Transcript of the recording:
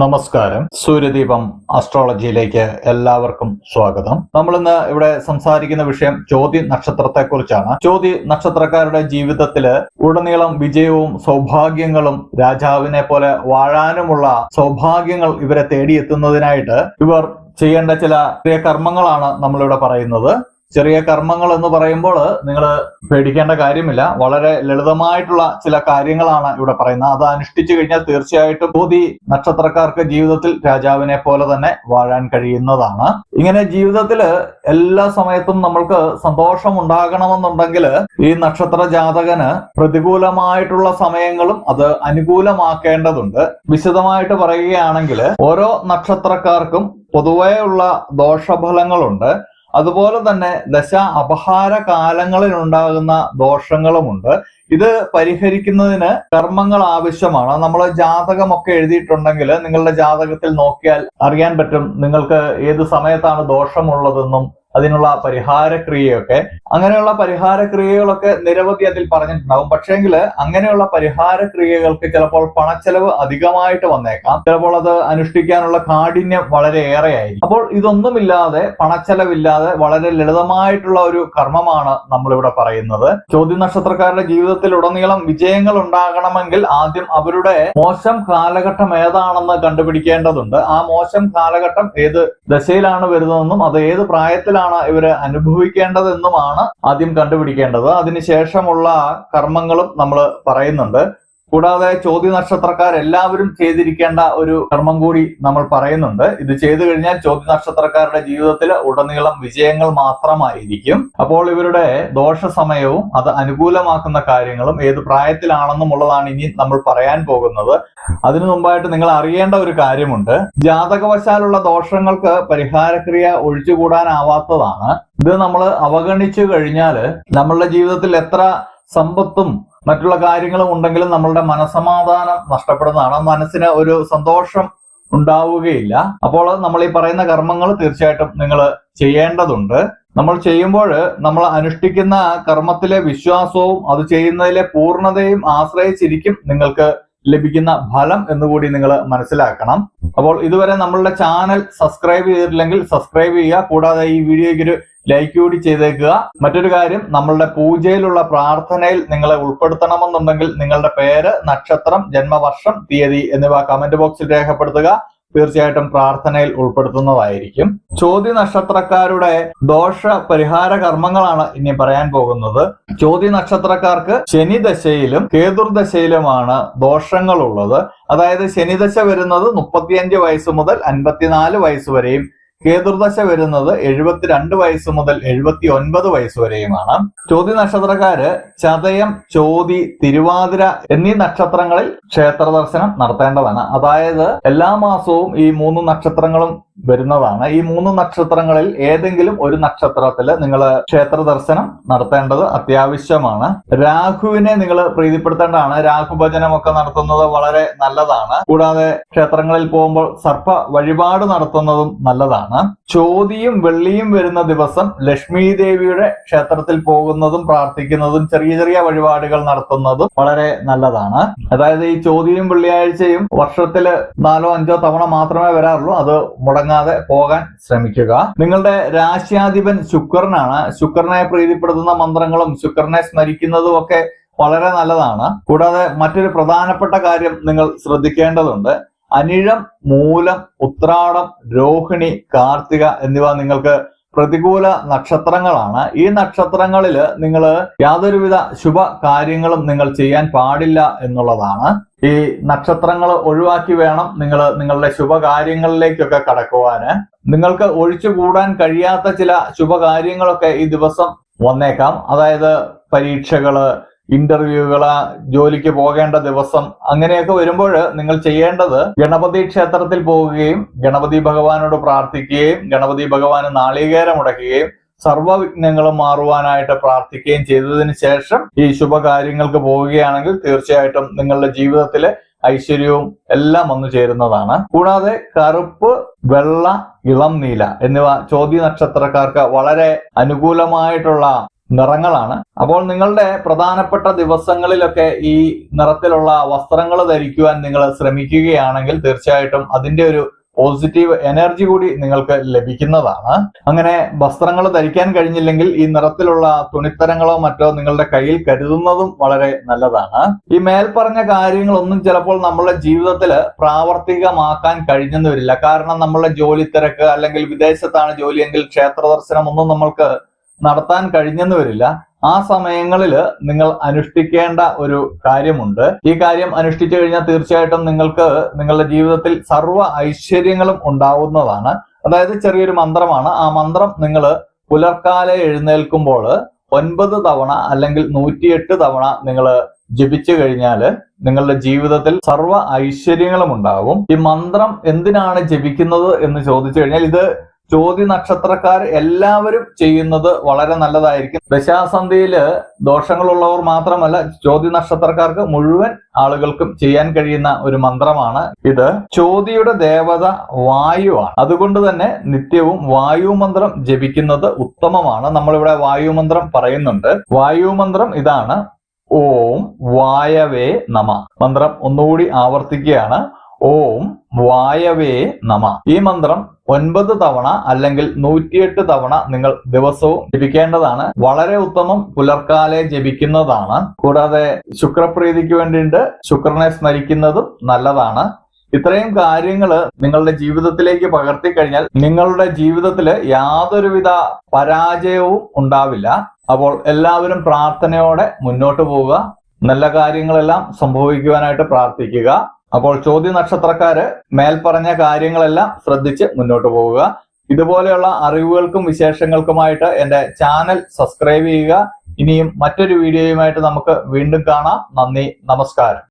നമസ്കാരം. സൂര്യദീപം അസ്ട്രോളജിയിലേക്ക് എല്ലാവർക്കും സ്വാഗതം. നമ്മൾ ഇന്ന് ഇവിടെ സംസാരിക്കുന്ന വിഷയം ചോതി നക്ഷത്രത്തെ കുറിച്ചാണ് ചോതി നക്ഷത്രക്കാരുടെ ജീവിതത്തിൽ ഉടനീളം വിജയവും സൗഭാഗ്യങ്ങളും രാജാവിനെ പോലെ വാഴാനുമുള്ള സൗഭാഗ്യങ്ങൾ ഇവരെ തേടിയെത്തുന്നതിനായിട്ട് ഇവർ ചെയ്യേണ്ട ചില കർമ്മങ്ങളാണ് നമ്മളിവിടെ പറയുന്നത്. ചെറിയ കർമ്മങ്ങൾ എന്ന് പറയുമ്പോൾ നിങ്ങൾ പേടിക്കേണ്ട കാര്യമില്ല. വളരെ ലളിതമായിട്ടുള്ള ചില കാര്യങ്ങളാണ് ഇവിടെ പറയുന്നത്. അത് അനുഷ്ഠിച്ചു കഴിഞ്ഞാൽ തീർച്ചയായിട്ടും ബോധി നക്ഷത്രക്കാർക്ക് ജീവിതത്തിൽ രാജാവിനെ പോലെ തന്നെ വാഴാൻ കഴിയുന്നതാണ്. ഇങ്ങനെ ജീവിതത്തിൽ എല്ലാ സമയത്തും നമ്മൾക്ക് സന്തോഷം ഉണ്ടാകണമെന്നുണ്ടെങ്കിൽ ഈ നക്ഷത്ര ജാതകന് പ്രതികൂലമായിട്ടുള്ള സമയങ്ങളും അത് അനുകൂലമാക്കേണ്ടതുണ്ട്. വിശദമായിട്ട് പറയുകയാണെങ്കിൽ ഓരോ നക്ഷത്രക്കാർക്കും പൊതുവേ ഉള്ള ദോഷഫലങ്ങളുണ്ട്. അതുപോലെ തന്നെ ദശ അപഹാര കാലങ്ങളിൽ ഉണ്ടാകുന്ന ദോഷങ്ങളുമുണ്ട്. ഇത് പരിഹരിക്കുന്നതിന് കർമ്മങ്ങൾ ആവശ്യമാണ്. നമ്മൾ ജാതകമൊക്കെ എഴുതിയിട്ടുണ്ടെങ്കിൽ നിങ്ങളുടെ ജാതകത്തിൽ നോക്കിയാൽ അറിയാൻ പറ്റും നിങ്ങൾക്ക് ഏത് സമയത്താണ് ദോഷമുള്ളതെന്നും അതിനുള്ള പരിഹാരക്രിയയൊക്കെ അങ്ങനെയുള്ള പരിഹാരക്രിയകളൊക്കെ നിരവധി അതിൽ പറഞ്ഞിട്ടുണ്ടാവും. പക്ഷേങ്കിൽ അങ്ങനെയുള്ള പരിഹാരക്രിയകൾക്ക് ചിലപ്പോൾ പണച്ചെലവ് അധികമായിട്ട് വന്നേക്കാം. ചിലപ്പോൾ അത് അനുഷ്ഠിക്കാനുള്ള കാഠിന്യം വളരെ ഏറെയായിരിക്കും. അപ്പോൾ ഇതൊന്നുമില്ലാതെ പണച്ചെലവില്ലാതെ വളരെ ലളിതമായിട്ടുള്ള ഒരു കർമ്മമാണ് നമ്മളിവിടെ പറയുന്നത്. ചോദ്യ നക്ഷത്രക്കാരുടെ ജീവിതത്തിൽ ഉടനീളം വിജയങ്ങൾ ഉണ്ടാകണമെങ്കിൽ ആദ്യം അവരുടെ മോശം കാലഘട്ടം ഏതാണെന്ന് കണ്ടുപിടിക്കേണ്ടതുണ്ട്. ആ മോശം കാലഘട്ടം ഏത് ദശയിലാണ് വരുന്നതെന്നും അത് ഏത് പ്രായത്തിലാണ് ഇവർ അനുഭവിക്കേണ്ടതെന്നുമാണ് ആദ്യം കണ്ടുപിടിക്കേണ്ടത്. അതിനുശേഷമുള്ള കർമ്മങ്ങളും നമ്മൾ പറയുന്നുണ്ട്. കൂടാതെ ചോദ്യ നക്ഷത്രക്കാർ എല്ലാവരും ചെയ്തിരിക്കേണ്ട ഒരു കർമ്മം കൂടി നമ്മൾ പറയുന്നുണ്ട്. ഇത് ചെയ്തു കഴിഞ്ഞാൽ ചോദ്യ നക്ഷത്രക്കാരുടെ ജീവിതത്തിൽ ഉടനീളം വിജയങ്ങൾ മാത്രമായിരിക്കും. അപ്പോൾ ഇവരുടെ ദോഷ സമയവും അത് അനുകൂലമാക്കുന്ന കാര്യങ്ങളും ഏത് പ്രായത്തിലാണെന്നും ഉള്ളതാണ് ഇനി നമ്മൾ പറയാൻ പോകുന്നത്. അതിനു മുമ്പായിട്ട് നിങ്ങൾ അറിയേണ്ട ഒരു കാര്യമുണ്ട്. ജാതകവശാലുള്ള ദോഷങ്ങൾക്ക് പരിഹാരക്രിയ ഒഴിച്ചുകൂടാനാവാത്തതാണ്. ഇത് നമ്മൾ അവഗണിച്ചു കഴിഞ്ഞാൽ നമ്മളുടെ ജീവിതത്തിൽ എത്ര സമ്പത്തും മറ്റുള്ള കാര്യങ്ങളും ഉണ്ടെങ്കിലും നമ്മളുടെ മനസമാധാനം നഷ്ടപ്പെടുന്നതാണ്. മനസ്സിന് ഒരു സന്തോഷം ഉണ്ടാവുകയില്ല. അപ്പോൾ നമ്മൾ ഈ പറയുന്ന കർമ്മങ്ങൾ തീർച്ചയായിട്ടും നിങ്ങൾ ചെയ്യേണ്ടതുണ്ട്. നമ്മൾ ചെയ്യുമ്പോൾ നമ്മൾ അനുഷ്ഠിക്കുന്ന കർമ്മത്തിലെ വിശ്വാസവും അത് ചെയ്യുന്നതിലെ പൂർണതയും ആശ്രയിച്ചിരിക്കും നിങ്ങൾക്ക് ലഭിക്കുന്ന ഫലം എന്നുകൂടി നിങ്ങൾ മനസ്സിലാക്കണം. അപ്പോൾ ഇതുവരെ നമ്മളുടെ ചാനൽ സബ്സ്ക്രൈബ് ചെയ്തിട്ടില്ലെങ്കിൽ സബ്സ്ക്രൈബ് ചെയ്യുക. കൂടാതെ ഈ വീഡിയോയ്ക്ക് ഒരു ലൈക്ക് കൂടി ചെയ്തേക്കുക. മറ്റൊരു കാര്യം നമ്മളുടെ പൂജയിലുള്ള പ്രാർത്ഥനയിൽ നിങ്ങളെ ഉൾപ്പെടുത്തണമെന്നുണ്ടെങ്കിൽ നിങ്ങളുടെ പേര് നക്ഷത്രം ജന്മവർഷം തീയതി എന്നിവ കമന്റ് ബോക്സിൽ രേഖപ്പെടുത്തുക. തീർച്ചയായിട്ടും പ്രാർത്ഥനയിൽ ഉൾപ്പെടുത്തുന്നതായിരിക്കും. ചോദ്യ നക്ഷത്രക്കാരുടെ ദോഷ പരിഹാര കർമ്മങ്ങളാണ് ഇനി പറയാൻ പോകുന്നത്. ചോദ്യ നക്ഷത്രക്കാർക്ക് ശനി ദശയിലും കേതുർദശയിലുമാണ് ദോഷങ്ങൾ ഉള്ളത് അതായത് ശനിദശ വരുന്നത് മുപ്പത്തിയഞ്ച് വയസ്സ് മുതൽ അൻപത്തിനാല് വയസ്സ് വരെയും കേതുർദശ വരുന്നത് എഴുപത്തിരണ്ട് വയസ്സ് മുതൽ എഴുപത്തി ഒൻപത് വയസ്സ് വരെയുമാണ്. ചോതി നക്ഷത്രക്കാര് ചതയം ചോതി തിരുവാതിര എന്നീ നക്ഷത്രങ്ങളിൽ ക്ഷേത്ര ദർശനം നടത്തേണ്ടതാണ്. അതായത് എല്ലാ മാസവും ഈ മൂന്ന് നക്ഷത്രങ്ങളും വരുന്നതാണ്. ഈ മൂന്ന് നക്ഷത്രങ്ങളിൽ ഏതെങ്കിലും ഒരു നക്ഷത്രത്തിൽ നിങ്ങൾ ക്ഷേത്ര ദർശനം നടത്തേണ്ടത് അത്യാവശ്യമാണ്. രാഹുവിനെ നിങ്ങൾ പ്രീതിപ്പെടുത്തേണ്ടതാണ്. രാഹുഭജനം ഒക്കെ നടത്തുന്നത് വളരെ നല്ലതാണ്. കൂടാതെ ക്ഷേത്രങ്ങളിൽ പോകുമ്പോൾ സർപ്പ വഴിപാട് നടത്തുന്നതും നല്ലതാണ്. ചോതിയും വെള്ളിയും വരുന്ന ദിവസം ലക്ഷ്മി ദേവിയുടെ ക്ഷേത്രത്തിൽ പോകുന്നതും പ്രാർത്ഥിക്കുന്നതും ചെറിയ ചെറിയ വഴിപാടുകൾ നടത്തുന്നതും വളരെ നല്ലതാണ്. അതായത് ഈ ചോതിയും വെള്ളിയാഴ്ചയും വർഷത്തിൽ നാലോ അഞ്ചോ തവണ മാത്രമേ വരാറുള്ളൂ. അത് മുടങ്ങാതെ പോകാൻ ശ്രമിക്കുക. നിങ്ങളുടെ രാശ്യാധിപൻ ശുക്രനാണ്. ശുക്രനെ പ്രീതിപ്പെടുത്തുന്ന മന്ത്രങ്ങളും ശുക്രനെ സ്മരിക്കുന്നതും ഒക്കെ വളരെ നല്ലതാണ്. കൂടാതെ മറ്റൊരു പ്രധാനപ്പെട്ട കാര്യം നിങ്ങൾ ശ്രദ്ധിക്കേണ്ടതുണ്ട്. അനിഴം മൂലം ഉത്രാടം രോഹിണി കാർത്തിക എന്നിവ നിങ്ങൾക്ക് പ്രതികൂല നക്ഷത്രങ്ങളാണ്. ഈ നക്ഷത്രങ്ങളിൽ നിങ്ങൾ യാതൊരുവിധ ശുഭ കാര്യങ്ങളും നിങ്ങൾ ചെയ്യാൻ പാടില്ല എന്നുള്ളതാണ്. ഈ നക്ഷത്രങ്ങൾ ഒഴിവാക്കി വേണം നിങ്ങൾ നിങ്ങളുടെ ശുഭകാര്യങ്ങളിലേക്കൊക്കെ കടക്കുവാന്. നിങ്ങൾക്ക് ഒഴിച്ചുകൂടാൻ കഴിയാത്ത ചില ശുഭകാര്യങ്ങളൊക്കെ ഈ ദിവസം വന്നേക്കാം. അതായത് പരീക്ഷകൾ ഇന്റർവ്യൂകൾ ജോലിക്ക് പോകേണ്ട ദിവസം അങ്ങനെയൊക്കെ വരുമ്പോൾ നിങ്ങൾ ചെയ്യേണ്ടത് ഗണപതി ക്ഷേത്രത്തിൽ പോവുകയും ഗണപതി ഭഗവാനോട് പ്രാർത്ഥിക്കുകയും ഗണപതി ഭഗവാന് നാളികേരം മുടക്കുകയും സർവവിഘ്നങ്ങളും മാറുവാനായിട്ട് പ്രാർത്ഥിക്കുകയും ചെയ്തതിന് ശേഷം ഈ ശുഭകാര്യങ്ങൾക്ക് പോവുകയാണെങ്കിൽ തീർച്ചയായിട്ടും നിങ്ങളുടെ ജീവിതത്തിലെ ഐശ്വര്യവും എല്ലാം വന്നു ചേരുന്നതാണ്. കൂടാതെ കറുപ്പ് വെള്ള ഇളം നീല എന്നിവ ചോദ്യ നക്ഷത്രക്കാർക്ക് വളരെ അനുകൂലമായിട്ടുള്ള നിറങ്ങളാണ്. അപ്പോൾ നിങ്ങളുടെ പ്രധാനപ്പെട്ട ദിവസങ്ങളിലൊക്കെ ഈ നിറത്തിലുള്ള വസ്ത്രങ്ങൾ ധരിക്കുവാൻ നിങ്ങൾ ശ്രമിക്കുകയാണെങ്കിൽ തീർച്ചയായിട്ടും അതിന്റെ ഒരു പോസിറ്റീവ് എനർജി കൂടി നിങ്ങൾക്ക് ലഭിക്കുന്നതാണ്. അങ്ങനെ വസ്ത്രങ്ങൾ ധരിക്കാൻ കഴിഞ്ഞില്ലെങ്കിൽ ഈ നിറത്തിലുള്ള തുണിത്തരങ്ങളോ മറ്റോ നിങ്ങളുടെ കയ്യിൽ കരുതുന്നതും വളരെ നല്ലതാണ്. ഈ മേൽപ്പറഞ്ഞ കാര്യങ്ങളൊന്നും ചിലപ്പോൾ നമ്മളുടെ ജീവിതത്തിൽ പ്രാവർത്തികമാക്കാൻ കഴിഞ്ഞെന്ന് വരില്ല കാരണം നമ്മളുടെ ജോലി തിരക്ക് അല്ലെങ്കിൽ വിദേശത്താണ് ജോലിയെങ്കിൽ ക്ഷേത്ര ദർശനം ഒന്നും നമ്മൾക്ക് നടത്താൻ കഴിഞ്ഞെന്ന് വരില്ല ആ സമയങ്ങളിൽ നിങ്ങൾ അനുഷ്ഠിക്കേണ്ട ഒരു കാര്യമുണ്ട്. ഈ കാര്യം അനുഷ്ഠിച്ചു കഴിഞ്ഞാൽ തീർച്ചയായിട്ടും നിങ്ങൾക്ക് നിങ്ങളുടെ ജീവിതത്തിൽ സർവ ഐശ്വര്യങ്ങളും ഉണ്ടാവുന്നതാണ്. അതായത് ചെറിയൊരു മന്ത്രമാണ്. ആ മന്ത്രം നിങ്ങൾ പുലർക്കാലെ എഴുന്നേൽക്കുമ്പോൾ ഒൻപത് തവണ അല്ലെങ്കിൽ നൂറ്റിയെട്ട് തവണ നിങ്ങൾ ജപിച്ചു കഴിഞ്ഞാൽ നിങ്ങളുടെ ജീവിതത്തിൽ സർവ ഐശ്വര്യങ്ങളും ഉണ്ടാകും ഈ മന്ത്രം എന്തിനാണ് ജപിക്കുന്നത് എന്ന് ചോദിച്ചു കഴിഞ്ഞാൽ ഇത് ചോദ്യ നക്ഷത്രക്കാർ എല്ലാവരും ചെയ്യുന്നത് വളരെ നല്ലതായിരിക്കും. ദശാസന്ധിയിൽ ദോഷങ്ങളുള്ളവർ മാത്രമല്ല ചോദ്യ നക്ഷത്രക്കാർക്ക് മുഴുവൻ ആളുകൾക്കും ചെയ്യാൻ കഴിയുന്ന ഒരു മന്ത്രമാണ് ഇത്. ചോദ്യയുടെ ദേവത വായുവാണ്. അതുകൊണ്ട് തന്നെ നിത്യവും വായു മന്ത്രം ജപിക്കുന്നത് ഉത്തമമാണ്. നമ്മളിവിടെ വായു മന്ത്രം പറയുന്നുണ്ട്. വായു മന്ത്രം ഇതാണ്. ഓം വായവേ നമ. മന്ത്രം ഒന്നുകൂടി ആവർത്തിക്കുകയാണ്. ഓം വായവേ നമ. ഈ മന്ത്രം ഒൻപത് തവണ അല്ലെങ്കിൽ നൂറ്റിയെട്ട് തവണ നിങ്ങൾ ദിവസവും ജപിക്കേണ്ടതാണ്. വളരെ ഉത്തമം പുലർക്കാലെ ജപിക്കുന്നതാണ്. കൂടാതെ ശുക്രപ്രീതിക്ക് വേണ്ടിയിട്ട് ശുക്രനെ സ്മരിക്കുന്നതും നല്ലതാണ്. ഇത്രയും കാര്യങ്ങൾ നിങ്ങളുടെ ജീവിതത്തിലേക്ക് പകർത്തി കഴിഞ്ഞാൽ നിങ്ങളുടെ ജീവിതത്തിൽ യാതൊരുവിധ പരാജയവും ഉണ്ടാവില്ല. അപ്പോൾ എല്ലാവരും പ്രാർത്ഥനയോടെ മുന്നോട്ട് പോവുക. നല്ല കാര്യങ്ങളെല്ലാം സംഭവിക്കുവാനായിട്ട് പ്രാർത്ഥിക്കുക. അപ്പോൾ ചോദ്യ നക്ഷത്രക്കാര് മേൽപ്പറഞ്ഞ കാര്യങ്ങളെല്ലാം ശ്രദ്ധിച്ച് മുന്നോട്ട് പോവുക. ഇതുപോലെയുള്ള അറിവുകൾക്കും വിശേഷങ്ങൾക്കുമായിട്ട് എന്റെ ചാനൽ സബ്സ്ക്രൈബ് ചെയ്യുക. ഇനിയും മറ്റൊരു വീഡിയോയുമായിട്ട് നമുക്ക് വീണ്ടും കാണാം. നന്ദി നമസ്കാരം.